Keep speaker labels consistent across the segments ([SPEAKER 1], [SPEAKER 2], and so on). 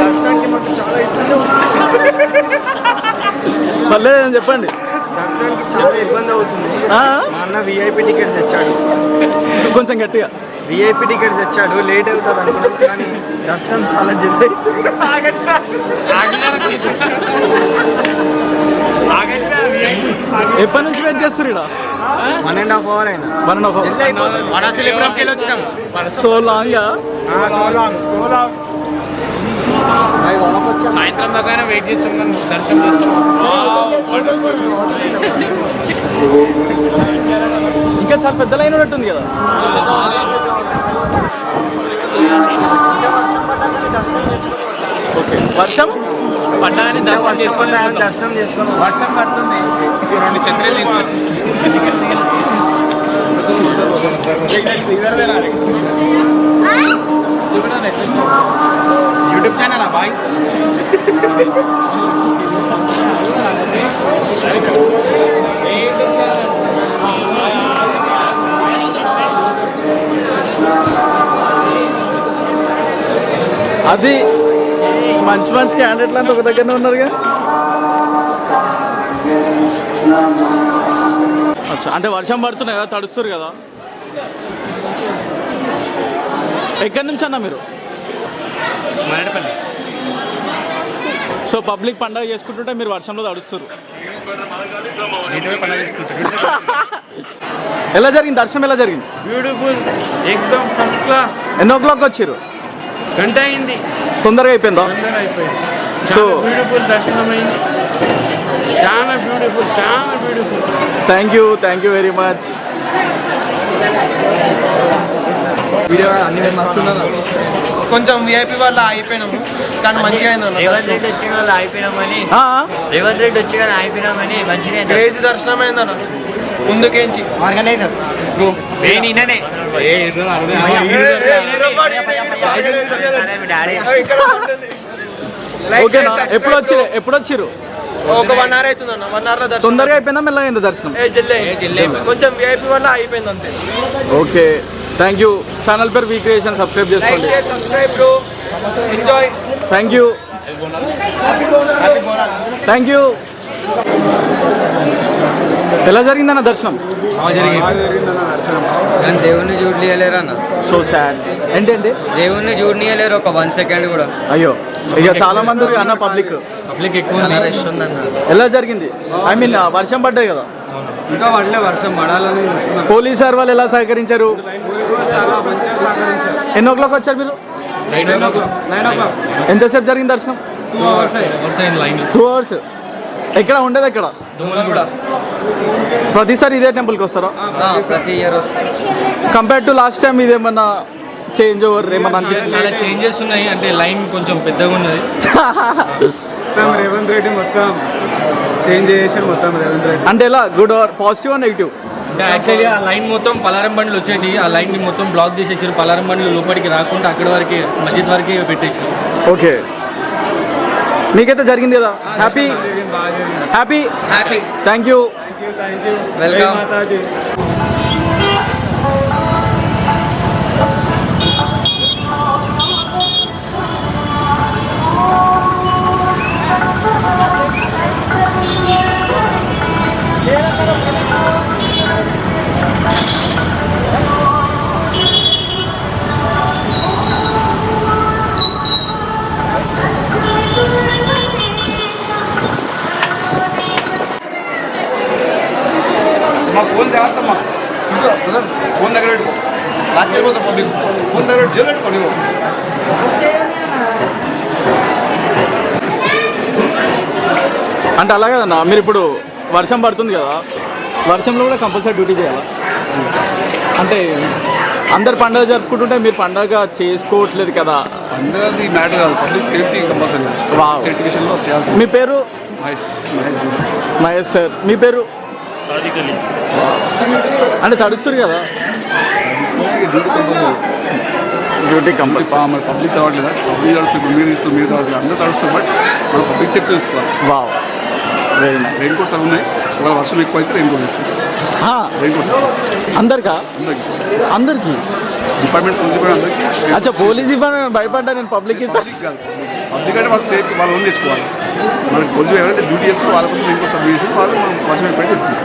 [SPEAKER 1] దర్శనానికి మాకు చాలా ఇబ్బంది అవుతుంది.
[SPEAKER 2] పర్లేదని చెప్పండి.
[SPEAKER 1] దర్శనానికి చాలా ఇబ్బంది అవుతుంది? మా అన్న విఐపి టికెట్స్ తెచ్చాడు.
[SPEAKER 2] కొంచెం గట్టిగా.
[SPEAKER 1] విఐపి టికెట్స్ తెచ్చాడు. లేట్ అవుతుంది అనుకున్నాం కానీ దర్శనం చాలా జల్దీ
[SPEAKER 2] ఎప్పటి నుంచి వెయిట్ చేస్తారు ఇక్కడ
[SPEAKER 1] వన్ అండ్ హాఫ్ అవర్ అయినా
[SPEAKER 2] వన్ అండ్
[SPEAKER 1] వెళ్ళి వచ్చినాం.
[SPEAKER 2] So long
[SPEAKER 1] so long so long అవి వాక్ వచ్చాం.
[SPEAKER 3] సాయంత్రం దాకా వెయిట్ చేస్తాం దర్శనం
[SPEAKER 2] ఇంకా చాలా పెద్ద లైన్ ఉన్నట్టుంది కదా. ఓకే వర్షం?
[SPEAKER 1] అంటే
[SPEAKER 3] దర్శనం చేసుకొని
[SPEAKER 1] దర్శనం చేసుకుని.
[SPEAKER 3] వర్షం పడుతుంది. రెండు ఛత్రీలు తీసుకొచ్చి. యూట్యూబ్ ఛానల్ బాయ్?
[SPEAKER 2] అది మంచి మంచి క్యాండిడేట్లు అంతా ఒక దగ్గరనే ఉన్నారుగా. అచ్చా అంటే వర్షం పడుతున్నాయి కదా తడుస్తారు కదా. ఎక్కడి నుంచి అన్న మీరు? సో పబ్లిక్ పండగ చేసుకుంటుంటే మీరు వర్షంలో తడుస్తారు ఎలా జరిగింది? దర్శనం ఎలా జరిగింది?
[SPEAKER 1] బ్యూటిఫుల్ ఎక్దమ్ ఫస్ట్ క్లాస్
[SPEAKER 2] ఎన్నో క్లాక్ వచ్చారు?
[SPEAKER 1] గంట అయింది.
[SPEAKER 2] తొందరగా అయిపోయిందా?
[SPEAKER 1] తొందరగా అయిపోయింది.
[SPEAKER 2] సో
[SPEAKER 1] చాలా బ్యూటిఫుల్ దర్శనం అయింది. చాలా బ్యూటిఫుల్ చాలా beautiful
[SPEAKER 2] thank you thank you very much
[SPEAKER 1] video అన్ని
[SPEAKER 4] కొంచెం విఐపి వల్ల అయిపోయినాము. కానీ మంచిగా అయింది
[SPEAKER 5] రేవంత్ రెడ్డి వచ్చి వాళ్ళు అయిపోయినామని రేవంత్ రెడ్డి వచ్చి కానీ అయిపోయినామని మంచిగా
[SPEAKER 4] క్రేజీ దర్శనం అయిందన్న ముందుకేంచి.
[SPEAKER 1] ఆర్గనైజర్.
[SPEAKER 3] నేను ఈయననే
[SPEAKER 2] ఓకేనా? ఎప్పుడు వచ్చిరు ఎప్పుడు వచ్చిరు
[SPEAKER 4] ఒక వన్ అవర్ అవుతుంది అన్న. వన్ అవర్లో దర్శనం.
[SPEAKER 2] తొందరగా అయిపోయిందా? మెల్లగా అయిందా దర్శనం?
[SPEAKER 4] ఏ జల్లి కొంచెం విఐపి వల్ల అయిపోయింది అంతే.
[SPEAKER 2] ఓకే. Thank you. ఛానల్ పేరు వీ క్రియేషన్ సబ్స్క్రైబ్
[SPEAKER 4] లైక్
[SPEAKER 2] చేసుకోండి
[SPEAKER 4] enjoy
[SPEAKER 2] thank you thank you ఎలా జరిగిందన్న దర్శనం?
[SPEAKER 5] కానీ దేవుణ్ణి చూడలేరు అన్న?
[SPEAKER 2] సో సాడ్ ఏంటండి?
[SPEAKER 5] దేవుణ్ణి చూడనీయలేరు ఒక వన్ సెకండ్ కూడా.
[SPEAKER 2] అయ్యో. ఇక చాలా మంది అన్న పబ్లిక్.
[SPEAKER 3] పబ్లిక్ ఎక్కువ
[SPEAKER 1] చాలా రష్ ఉందన్న.
[SPEAKER 2] ఎలా జరిగింది? ఐ మీన్ వర్షం పడ్డాయి కదా.
[SPEAKER 6] ఇంకా పడలే వర్షం పడాలని చూస్తున్నాం
[SPEAKER 2] పోలీస్ సార్ వాళ్ళు ఎలా సహకరించారు? ఎన్నో క్లాక్ వచ్చారు మీరు?
[SPEAKER 6] ఓ క్లాక్ ఓ క్లాక్
[SPEAKER 2] ఎంతసేపు జరిగింది దర్శనం?
[SPEAKER 6] Two hours
[SPEAKER 3] line
[SPEAKER 2] two hours ఎక్కడ ఉండేది ఎక్కడ? ప్రతిసారి ఇదే టెంపుల్కి వస్తారా?
[SPEAKER 5] ప్రతి ఇయర్ వస్తుంది
[SPEAKER 2] కంపేర్ టు లాస్ట్ టైం ఇది ఏమన్నా చేంజ్ ఓవర్ ఏమన్నా అనిపించింది?
[SPEAKER 3] చాలా చేంజెస్ ఉన్నాయి. అంటే లైన్ కొంచెం పెద్దగా ఉన్నది.
[SPEAKER 6] రేవంత్ రెడ్డి మొత్తం చేంజ్ చేసాడు మొత్తం రేవంత్ రెడ్డి
[SPEAKER 2] అంటే ఎలా? Good or positive or negative
[SPEAKER 3] అంటే యాక్చువల్లీ ఆ లైన్ మొత్తం పలారం బండ్లు వచ్చేటి ఆ లైన్ని మొత్తం బ్లాక్ చేసేసారు పలారం బండ్లు లోపలికి రాకుండా అక్కడి వరకే మస్జిద్ వరకే పెట్టేసారు
[SPEAKER 2] ఓకే. మీకైతే జరిగింది కదా? Happy happy
[SPEAKER 5] happy
[SPEAKER 2] thank you
[SPEAKER 6] thank మా ఫోన్ జాగ్రత్తమ్మా బ్రదర్ ఫోన్ దగ్గర పెట్టుకో. లాక్కెళ్ళిపోతా పబ్లిక్. ఫోన్ దగ్గర జైలు పెట్టుకో నువ్వు
[SPEAKER 2] అంటే అలా కదన్నా మీరు ఇప్పుడు వర్షం పడుతుంది కదా వర్షంలో కూడా కంపల్సరీ డ్యూటీ చేయాలా? అంటే అందరు పండుగ జరుపుకుంటుంటే మీరు పండుగ చేసుకోవట్లేదు కదా?
[SPEAKER 6] అందరిది మ్యాటర్ కాదు పబ్లిక్ సేఫ్టీ కంపల్సరీ. సేఫ్టీ విషయంలో
[SPEAKER 2] మీ పేరు?
[SPEAKER 6] మహేష్
[SPEAKER 2] సార్. మీ పేరు? అంటే తడుస్తారు కదా?
[SPEAKER 6] డ్యూటీ మరి పబ్లిక్ తవ్వట్లేదా పబ్లిక్ తడుస్తుంది మీరు ఇస్తారు మీరు తడవట్లేదు అందరూ తడుస్తారు బట్ మనం పబ్లిక్ సేఫ్టీ చూసుకోవాలి
[SPEAKER 2] wow very nice
[SPEAKER 6] rain coats అవి ఉన్నాయి. ఒకవేళ వర్షం ఎక్కువ అయితే రెయిన్ కోట్ ఇస్తుంది రెయిన్ కోట్స్
[SPEAKER 2] అందరికా? అందరికి.
[SPEAKER 6] డిపార్ట్మెంట్ పోలీస్ డిపార్ట్మెంట్ అందరికీ.
[SPEAKER 2] అచ్చా పోలీస్ డిపార్ట్మెంట్ భయపడ్డా నేను పబ్లిక్ ఇస్తా.
[SPEAKER 6] పబ్లిక్ అంటే వాళ్ళు సేఫ్ వాళ్ళు ఓన్ తెచ్చుకోవాలి. మనకి కొంచెం ఎవరైతే డ్యూటీ చేస్తారో వాళ్ళ కోసం ఇంకో కోట్ చేసి వాళ్ళు మనం వర్షం ఎక్కువ తెచ్చుకుంటాం.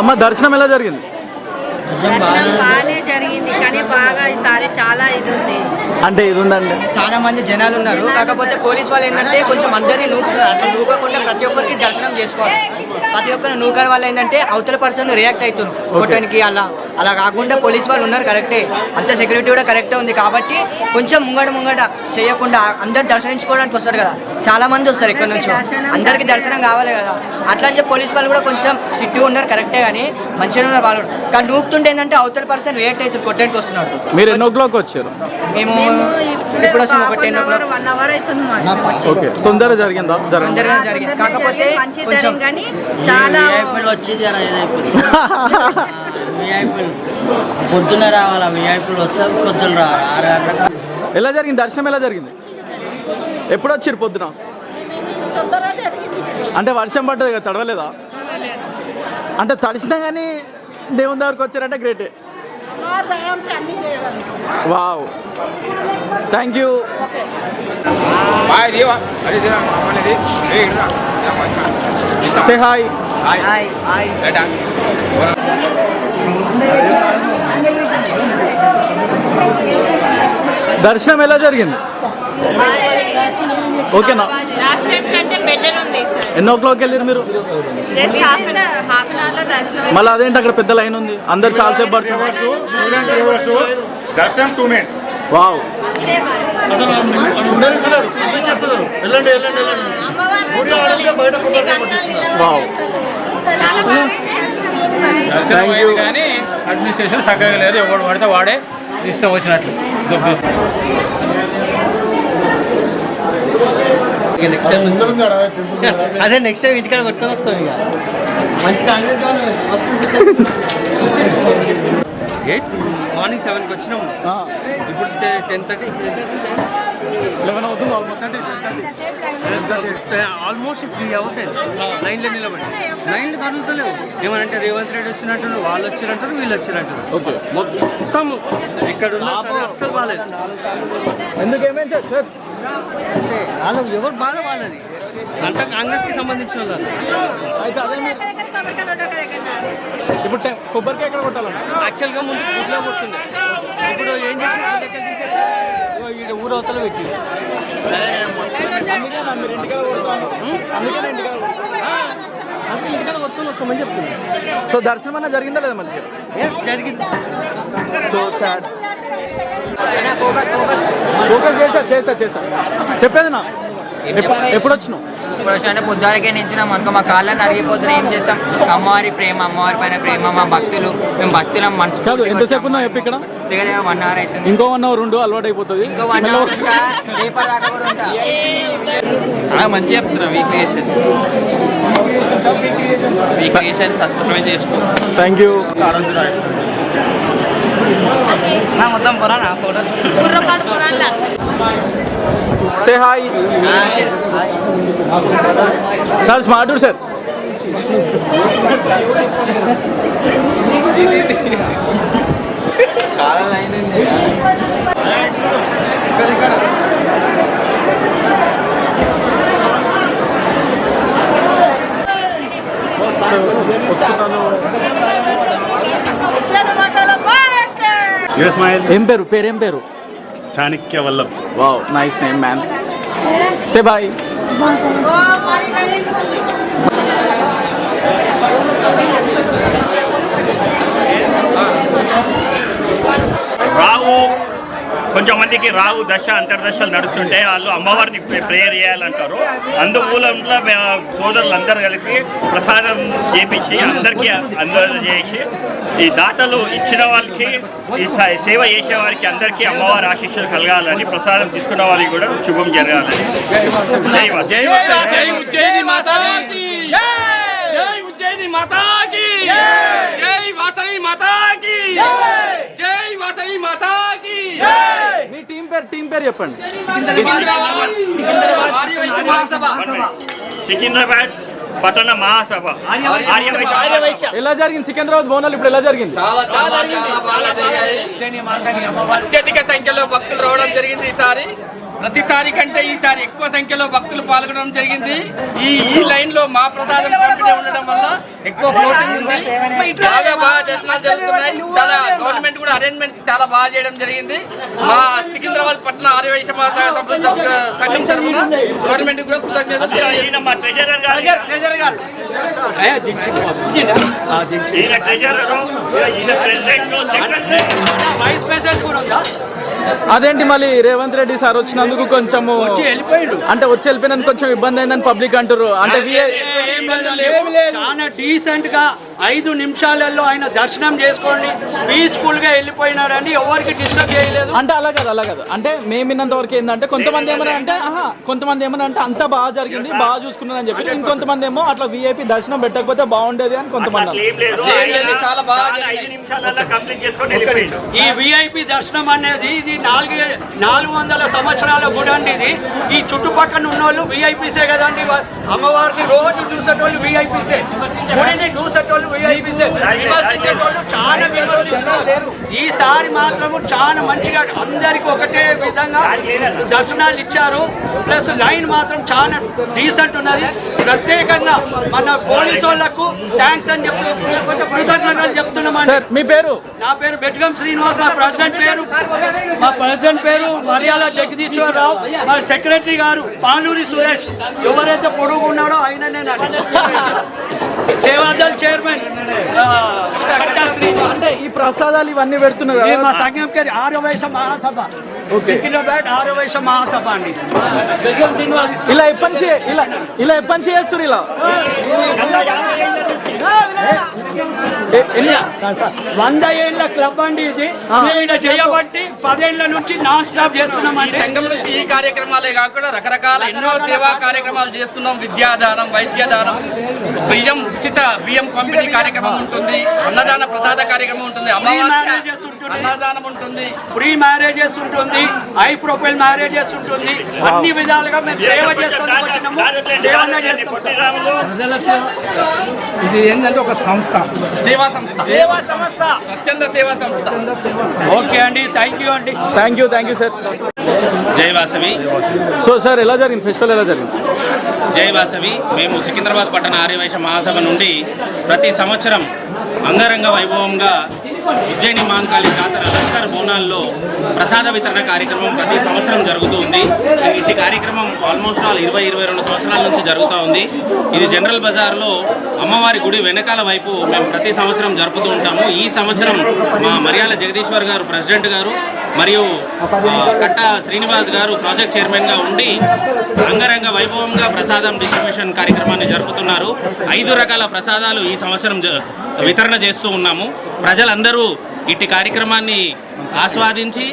[SPEAKER 2] అమ్మ దర్శనం ఎలా జరిగింది?
[SPEAKER 7] దర్శనం బాగానే జరిగింది కానీ బాగా ఈసారి చాలా ఇది ఉంది.
[SPEAKER 2] అంటే ఇది ఉందండి?
[SPEAKER 8] చాలా మంది జనాలు ఉన్నారు. కాకపోతే పోలీస్ వాళ్ళు ఏంటంటే కొంచెం అందరినీ నూకుతున్నారు. అట్లా నూకకుండా ప్రతి ఒక్కరికి దర్శనం చేసుకోవాలి. ప్రతి ఒక్కరు నూకల వల్ల ఏంటంటే అవతల పర్సన్ రియాక్ట్ అవుతున్నారు. కొట్టడానికి అలా. అలా కాకుండా పోలీస్ వాళ్ళు ఉన్నారు కరెక్టే. అంత సెక్యూరిటీ కూడా కరెక్టే ఉంది కాబట్టి కొంచెం ముంగట ముంగట చేయకుండా అందరు దర్శనించుకోవడానికి వస్తారు కదా. చాలా మంది వస్తారు ఇక్కడ నుంచి. అందరికి దర్శనం కావాలి. కదా అట్లా అని చెప్పి పోలీస్ వాళ్ళు కూడా కొంచెం స్ట్రిక్ట్గా ఉన్నారు కరెక్టే కానీ మంచిగా ఉన్నారు వాళ్ళు. కానీ నూపుతుంటే ఏంటంటే అవతల పర్సన్ రియాక్ట్ అవుతుంది కొట్టడానికి వస్తున్నాడు.
[SPEAKER 2] మీరు ఎన్నో క్లాక్ వచ్చారు?
[SPEAKER 8] మేము
[SPEAKER 7] ఇప్పుడు
[SPEAKER 8] వచ్చాము ఒక టెన్.
[SPEAKER 2] ఓకే. తొందరగా జరిగిందా?
[SPEAKER 8] తొందరగా జరిగింది. కాకపోతే కొంచెం
[SPEAKER 7] చాలా
[SPEAKER 5] వచ్చి జర విఐపీలు. పొద్దున్న రావాలా? విఐపీలు వస్తే పొద్దున్న రావాలి? ఆరు గంటలకు
[SPEAKER 2] ఎలా జరిగింది? దర్శనం ఎలా జరిగింది? ఎప్పుడు వచ్చారు పొద్దున? అంటే వర్షం పడ్డది కదా తడవలేదా? అంటే తడిసినా కానీ దేవుని దగ్గరకు వచ్చారంటే గ్రేటే. Wow. Thank you. Say hi. దర్శనం ఎలా జరిగింది? ఓకేనా?
[SPEAKER 7] లాస్ట్ టైం కంటే బెటర్ ఉంది సార్
[SPEAKER 2] ఎన్నో క్లాక్ వెళ్ళారు మీరు? మళ్ళీ అదేంటి అక్కడ పెద్ద లైన్ ఉంది? అందరు చాలాసేపు పడుతున్నారు.
[SPEAKER 6] దర్శనం టూ మినిట్స్
[SPEAKER 2] వావ్. వావ్
[SPEAKER 7] చాలా బాగా
[SPEAKER 2] థ్యాంక్ యూ
[SPEAKER 3] కానీ అడ్మినిస్ట్రేషన్ చక్కగా లేదు. ఎవడు పడితే వాడే ఇష్టం వచ్చినట్లు.
[SPEAKER 5] నెక్స్ట్ టైం అదే నెక్స్ట్ టైం ఇంటికాడ కొట్టుకొని వస్తాం ఇక. మంచి మార్నింగ్ సెవెన్కి వచ్చినాము. ఇప్పుడు టెన్ థర్టీ
[SPEAKER 2] లెవెన్ అవుతుంది ఆల్మోస్ట్
[SPEAKER 5] ఆల్మోస్ట్ త్రీ అవర్స్ అయింది. లైన్లో నిలబడి. లైన్లు కదులుతలేవు ఏమనంటే రేవంత్ రెడ్డి వచ్చినట్టు వాళ్ళు వచ్చినట్టు వీళ్ళు వచ్చినట్టు.
[SPEAKER 2] ఓకే
[SPEAKER 5] మొత్తం. ఇక్కడ ఉన్న సరే అస్సలు బాగాలేదు
[SPEAKER 2] ఎందుకు ఏమేం సార్. సార్
[SPEAKER 5] వాళ్ళు ఎవరు బాధ వాళ్ళది? అంతా కాంగ్రెస్కి సంబంధించిన వాళ్ళు
[SPEAKER 2] అయితే అదే మీరు- ఇప్పుడు కొబ్బరికాయ ఎక్కడ కొట్టాలండి
[SPEAKER 5] యాక్చువల్గా ముందు గుడ్లో కొడుతుండే. ఇప్పుడు ఏం చేసి ఈడ ఊరవతల పెట్టి.
[SPEAKER 2] సో దర్శనం అన్న జరిగిందా లేదా మంచిగా
[SPEAKER 5] ఏం జరిగింది.
[SPEAKER 2] సో సాడ్ ఫోకస్ చేసా చేసా చేసా. చెప్పేది నా. ఎప్పు- ఎప్పుడు వచ్చినావు
[SPEAKER 8] ఇప్పుడు వచ్చినట్టే పొద్దువరకే నించున్నాం అనుకో మా కాళ్ళని అరిగిపోతున్నా ఏం చేస్తాం? అమ్మవారి ప్రేమ అమ్మవారి పైన ప్రేమ మా భక్తులు మేము భక్తులం మనసు
[SPEAKER 2] కాదు ఎంతసేపు ఉన్నావు చెప్పు ఇక్కడ?
[SPEAKER 8] వన్ అవర్ అవుతుంది.
[SPEAKER 2] ఇంకో వన్ అవర్ ఉండు అలవాటు అయిపోతుంది.
[SPEAKER 8] ఇంకో వన్ అవర్ ఉంటా? రేపటి దాకా కూడా ఉంటా?
[SPEAKER 3] చెప్తున్నా క్రియేషన్స్ సబ్స్క్రైబ్ చేసుకో.
[SPEAKER 2] థ్యాంక్ యూ
[SPEAKER 3] మొత్తం పొరానా ఫోటో.
[SPEAKER 7] కుర్రపాటు పురాణ
[SPEAKER 2] say hi sir smart sir
[SPEAKER 5] చాలా లైన్ ఉంది
[SPEAKER 2] ఏం పేరు పేరు ఏం పేరు
[SPEAKER 6] చాణక్య వల్ల
[SPEAKER 2] wow nice name man say bye
[SPEAKER 9] రావు కొంచెం మందికి రావు దశ అంతర్దశలు నడుస్తుంటే వాళ్ళు అమ్మవారిని ప్రే- ప్రేయర్ చేయాలంటారు. అందుమూలంలో సోదరులు అందరూ కలిపి ప్రసాదం చేపించి అందరికీ అందరూ చేసి ఈ దాతలు ఇచ్చిన వాళ్ళకి ఈ సేవ చేసే వారికి అందరికీ అమ్మవారి ఆశీస్సులు కలగాలని ప్రసాదం తీసుకున్న వారికి కూడా శుభం జరగాలని
[SPEAKER 2] మీ టీం పేరు టీం పేరు చెప్పండి
[SPEAKER 5] సికింద్రాబాద్
[SPEAKER 9] పట్టణ మహాసభ.
[SPEAKER 2] ఎలా జరిగింది? సికింద్రాబాద్ బోనాలు ఇప్పుడు ఎలా జరిగింది?
[SPEAKER 5] అత్యధిక సంఖ్యలో భక్తులు రావడం జరిగింది ఈసారి. ప్రతిసారి కంటే ఈసారి ఎక్కువ సంఖ్యలో భక్తులు పాల్గొనడం జరిగింది. ఈ ఈ లైన్లో మా ప్రసాదం పంపిణీ ఉండడం వల్ల ఎక్కువ ఫ్లోటింగ్ ఉంది. బాగా బాగా దర్శనాలు జరుగుతున్నాయి. చాలా గవర్నమెంట్ కూడా అరేంజ్మెంట్స్ చాలా బాగా చేయడం జరిగింది. మా సికింద్రాబాద్ పట్టణ ఆర్యవైశ్య సంఘం తరఫున గవర్నమెంట్ కూడా కృతజ్ఞతలు
[SPEAKER 2] అదేంటి మళ్ళీ రేవంత్ రెడ్డి సార్ వచ్చినందుకు కొంచెము అంటే వచ్చి వెళ్ళిపోయినందుకు కొంచెం ఇబ్బంది అయిందని పబ్లిక్ అంటారు అంటే
[SPEAKER 10] చాలా డీసెంట్గా ఐదు నిమిషాలలో ఆయన దర్శనం చేసుకోండి. పీస్ఫుల్గా వెళ్ళిపోయినారని ఎవరికి డిస్టర్బ్ చేయలేదు.
[SPEAKER 2] అంటే అలా కాదు అలా కాదు. అంటే మేము విన్నంత వరకు ఏంటంటే కొంతమంది ఏమన్నా అంటే కొంతమంది ఏమన్నా అంటే అంతా బాగా జరిగింది బాగా చూసుకున్నారని చెప్పి ఇంకొంతమంది ఏమో అట్లా విఐపి దర్శనం పెట్టకపోతే బాగుండేది అని కొంతమంది
[SPEAKER 5] చాలా బాగా
[SPEAKER 10] ఈ విఐపి దర్శనం అనేది ఇది నాలుగు నాలుగు వందల సంవత్సరాల గుడి అండి ఇది. ఈ చుట్టుపక్కల ఉన్న వాళ్ళు విఐపీసే కదండి. అమ్మవారిని రోజు చూసేటోళ్ళు విఐపీసే గుడిని చూసేటోళ్ళు చాలా విమర్శించారు ఈసారి మాత్రము చాలా మంచిగా అందరికి ఒకటే విధంగా దర్శనాలు ఇచ్చారు. ప్లస్ లైన్ మాత్రం చాలా డీసెంట్ ఉన్నది. ప్రత్యేకంగా మన పోలీసు వాళ్ళకు థ్యాంక్స్ అని చెప్తూ కృతజ్ఞతలు చెప్తున్నామండి.
[SPEAKER 2] మీ పేరు?
[SPEAKER 10] నా పేరు బెట్గం శ్రీనివాస్ మా ప్రెసిడెంట్ పేరు. మా ప్రెసిడెంట్ పేరు మర్యాల జగదీశ్వరరావు. మా సెక్రటరీ గారు పానూరి సురేష్. ఎవరైతే పొడుగు ఉన్నాడో ఆయననేనండి సేవాదల్ చైర్మన్.
[SPEAKER 2] అంటే ఈ ప్రసాదాలు ఇవన్నీ పెడుతున్నారు
[SPEAKER 10] మా. సంఘం పేరు ఆరవైశ మహాసభ. సికింద్రాబాద్ ఆరవైశ మహాసభ అండి.
[SPEAKER 2] ఇలా ఎప్పటి నుంచి ఇలా ఇలా ఎప్పటి నుంచి చేస్తారు ఇలా?
[SPEAKER 10] వంద ఏళ్ళ క్లబ్ అండి ఇది. మేము చేయబట్టి పదేళ్ళ నుంచి నాన్ స్టాప్
[SPEAKER 5] ఈ
[SPEAKER 10] చేస్తున్నామండి
[SPEAKER 5] సంఘం నుంచి ఈ కార్యక్రమాలే కాకుండా రకరకాల ఎన్నో సేవా కార్యక్రమాలు చేస్తున్నాం. విద్యాదానం వైద్యదానం బియ్యం ఉచిత బియ్యం పంపిణీ కార్యక్రమం ఉంటుంది. అన్నదాన ప్రసాద కార్యక్రమం ఉంటుంది. అన్నదానం ఉంటుంది.
[SPEAKER 10] ప్రీ మ్యారేజెస్ ఉంటుంది. హై ప్రొఫైల్ మ్యారేజెస్ ఉంటుంది. అన్ని విధాలుగా మేము సేవ.
[SPEAKER 6] ఇది ఏంటంటే ఒక సంస్థ.
[SPEAKER 5] సేవా సంస్థ. సేవా సంస్థ. స్వచ్ఛంద సేవా సంస్థ.
[SPEAKER 10] ఓకే అండి థ్యాంక్ యూ అండి.
[SPEAKER 2] Thank you thank you sir
[SPEAKER 11] జై వాసవి.
[SPEAKER 2] సో సార్ ఎలా జరిగింది? ఫెస్టివల్ ఎలా జరిగింది?
[SPEAKER 11] జై వాసవి. మేము సికింద్రాబాద్ పట్టణ ఆర్యవైశ్య మహాసభ నుండి ప్రతి సంవత్సరం అంగరంగ వైభవంగా ఉజ్జయిని మాంకాళి జాతర లష్కర్ బోనాల్లో ప్రసాద వితరణ కార్యక్రమం ప్రతి సంవత్సరం జరుగుతూ ఉంది. ఈ కార్యక్రమం ఆల్మోస్ట్ ఆల్ ఇరవై ఇరవై రెండు సంవత్సరాల నుంచి జరుగుతూ ఉంది. ఇది జనరల్ బజార్లో అమ్మవారి గుడి వెనకాల వైపు మేము ప్రతి సంవత్సరం జరుపుతూ ఉంటాము. ఈ సంవత్సరం మా మర్యాల జగదీశ్వర్ గారు ప్రెసిడెంట్ గారు మరియు కట్టా శ్రీనివాస్ గారు ప్రాజెక్ట్ చైర్మన్గా ఉండి అంగరంగ వైభవంగా ప్రసాదం డిస్ట్రిబ్యూషన్ కార్యక్రమాన్ని జరుపుతున్నారు. ఐదు రకాల ప్రసాదాలు ఈ సంవత్సరం వితరణ చేస్తూ ఉన్నాము. ప్రజలందరూ ఇట్టి కార్యక్రమాన్ని ఆస్వాదించి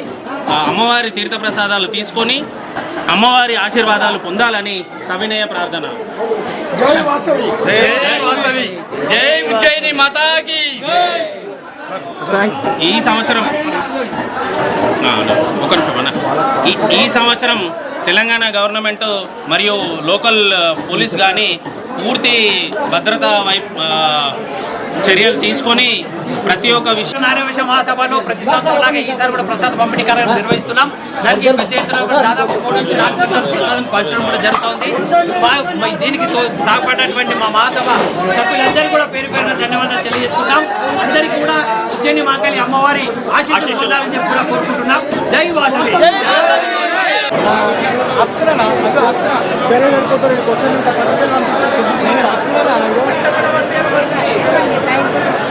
[SPEAKER 11] అమ్మవారి తీర్థ ప్రసాదాలు తీసుకొని అమ్మవారి ఆశీర్వాదాలు పొందాలని సవినయ ప్రార్థన.
[SPEAKER 5] జై వాసవి. జై ఉజ్జయిని మాతాకి.
[SPEAKER 11] ఈ సంవత్సరం ఒక నిమిషం అన్న. ఈ ఈ సంవత్సరం తెలంగాణ గవర్నమెంట్ మరియు లోకల్ పోలీస్ కానీ పూర్తి భద్రతా వైపు చర్యలు తీసుకొని ప్రతి ఒక్క విషయం
[SPEAKER 5] నారాయణ మహాసభలో ప్రతి సంవత్సరం సంవత్సరంలాగా ఈసారి కూడా ప్రసాద పంపిణీ కార్యక్రమం నిర్వహిస్తున్నాం. దానికి పెద్ద ఎత్తున దాదాపు మూడు నుంచి నాలుగు వందల ప్రసాదం పంచడం కూడా జరుగుతుంది. దీనికి సాగుపడినటువంటి మా మహాసభ సభ్యులందరికీ కూడా పేరు పేరున ధన్యవాదాలు తెలియజేసుకుంటాం. అందరికీ కూడా ఉజ్జయిని మాకలి అమ్మవారి ఆశీస్సులు చెప్పి కూడా కోరుకుంటున్నాం. జై
[SPEAKER 12] వాసుడి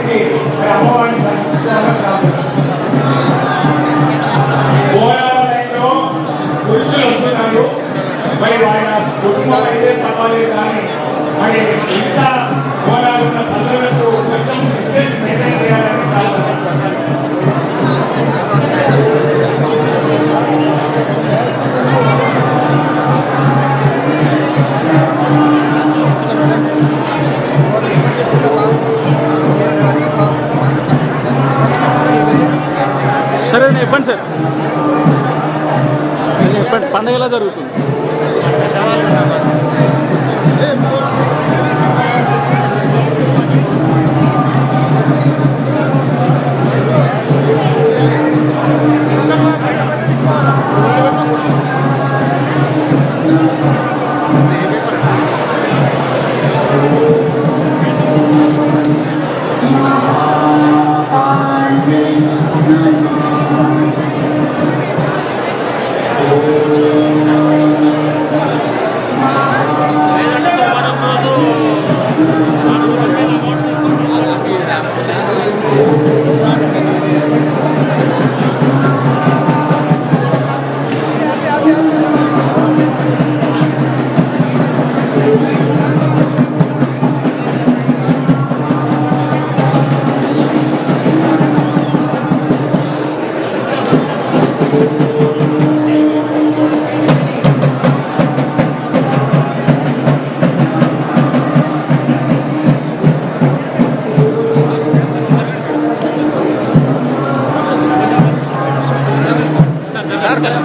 [SPEAKER 12] ఇచ్చి అమ్మవారిని పురుషులు వస్తున్నారు మరి ఆయన కుటుంబాలు అయితే పర్వాలేదు కానీ మరి ఇంత పోరాడుతున్న తల్లిదండ్రులు కొంచెం డిస్టెన్స్ మెయింటైన్ చేయాలని
[SPEAKER 2] ఏదైనా ఇవ్వండి సార్. చెప్పండి పండుగ ఎలా జరుగుతుంది.
[SPEAKER 12] 最高!